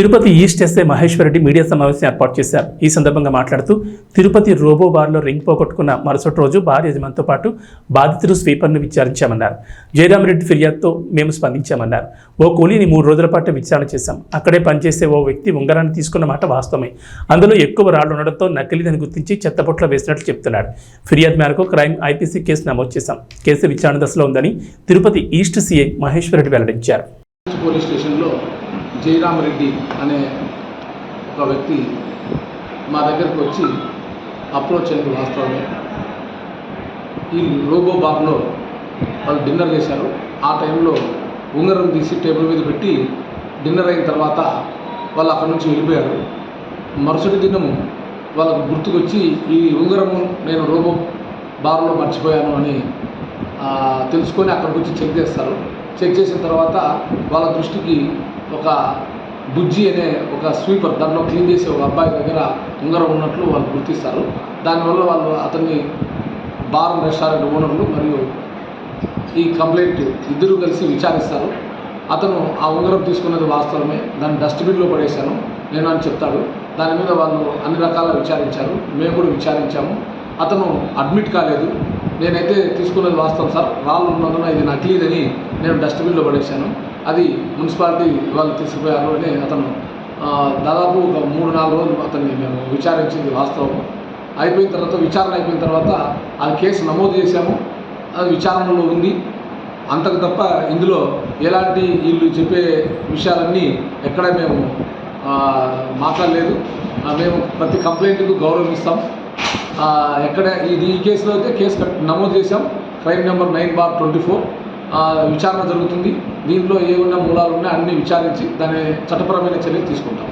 Tirupati east SI Maheshwar Reddy media సమావేశం ఏర్పాటు చేశారు. ఈ సందర్భంగా మాట్లాడుతూ తిరుపతి రోబో బార్లో రింగ్ పోగొట్టుకున్న మరుసటి రోజు బార్ యజమానితో పాటు బాధితులు స్వీపర్ను విచారించామన్నారు. జయరామరెడ్డి ఫిర్యాదుతో మేము స్పందించామన్నారు. ఓ కూలీని మూడు రోజుల పాటు విచారణ చేశాం. అక్కడే పనిచేసే ఓ వ్యక్తి ఉంగరాన్ని తీసుకున్న మాట వాస్తవమే. అందులో ఎక్కువ రాళ్ళు ఉండడంతో నకిలీదని గుర్తించి చెత్తపొట్లో వేసినట్లు చెప్తున్నాడు ఫిర్యాదు మేరకు క్రైమ్ ఐపీసీ కేసు నమోదు చేశాం. కేసు విచారణ దశలో ఉందని తిరుపతి ఈస్ట్ సీఐ మహేశ్వర్ రెడ్డి వెల్లడించారు. పోలీస్ స్టేషన్లో జయరామరెడ్డి అనే ఒక వ్యక్తి మా దగ్గరకు వచ్చి అప్రోచ్ అయింది వాస్తవమే. ఈ రోబో బార్లో వాళ్ళు డిన్నర్ చేశారు. ఆ టైంలో ఉంగరం తీసి టేబుల్ మీద పెట్టి డిన్నర్ అయిన తర్వాత వాళ్ళు అక్కడి నుంచి వెళ్ళిపోయారు. మరుసటి దినం వాళ్ళకు గుర్తుకొచ్చి ఈ ఉంగరము నేను రోబో బార్లో మర్చిపోయాను అని తెలుసుకొని అక్కడికి వచ్చి చెక్ చేస్తారు. చెక్ చేసిన తర్వాత వాళ్ళ దృష్టికి ఒక బుజ్జి అనే ఒక స్వీపర్ దాంట్లో క్లీన్ చేసే ఒక అబ్బాయి దగ్గర ఉంగరం ఉన్నట్లు వాళ్ళు గుర్తిస్తారు. దానివల్ల వాళ్ళు అతన్ని బార్ రెస్టారెంట్ ఓనర్లు మరియు ఈ కంప్లైంట్ ఇద్దరు కలిసి విచారిస్తారు. అతను ఆ ఉంగరం తీసుకున్నది వాస్తవమే. దాన్ని డస్ట్బిన్లో పడేశాను. నేను అని చెప్తాడు. దాని మీద వాళ్ళు అన్ని రకాల విచారించారు. మేము కూడా విచారించాము. అతను అడ్మిట్ కాలేదు. నేనైతే తీసుకున్నది వాస్తవం సార్. రాళ్ళు ఉన్నందున ఇది నకిలీదని నేను డస్ట్బిన్లో పడేశాను. అది మున్సిపాలిటీ వాళ్ళు తీసుకుపోయారు అని అతను దాదాపు ఒక మూడు నాలుగు రోజులు అతన్ని మేము విచారించింది వాస్తవం. అయిపోయిన తర్వాత విచారణ అయిపోయిన తర్వాత ఆ కేసు నమోదు చేశాము. అది విచారణలో ఉంది. అంతకు తప్ప ఇందులో ఎలాంటి వీళ్ళు చెప్పే విషయాలన్నీ ఎక్కడ మేము మాట్లాడలేదు. మేము ప్రతి కంప్లైంట్కు గౌరవం ఇస్తాం. ఎక్కడ ఇది ఈ కేసులో అయితే కేసు నమోదు చేశాం. Crime number nine bar twenty four. విచారణ జరుగుతుంది. దీంట్లో ఏమున్న మూలాలు ఉన్నాయో అన్నీ విచారించి దాని చట్టపరమైన చర్యలు తీసుకుంటాం.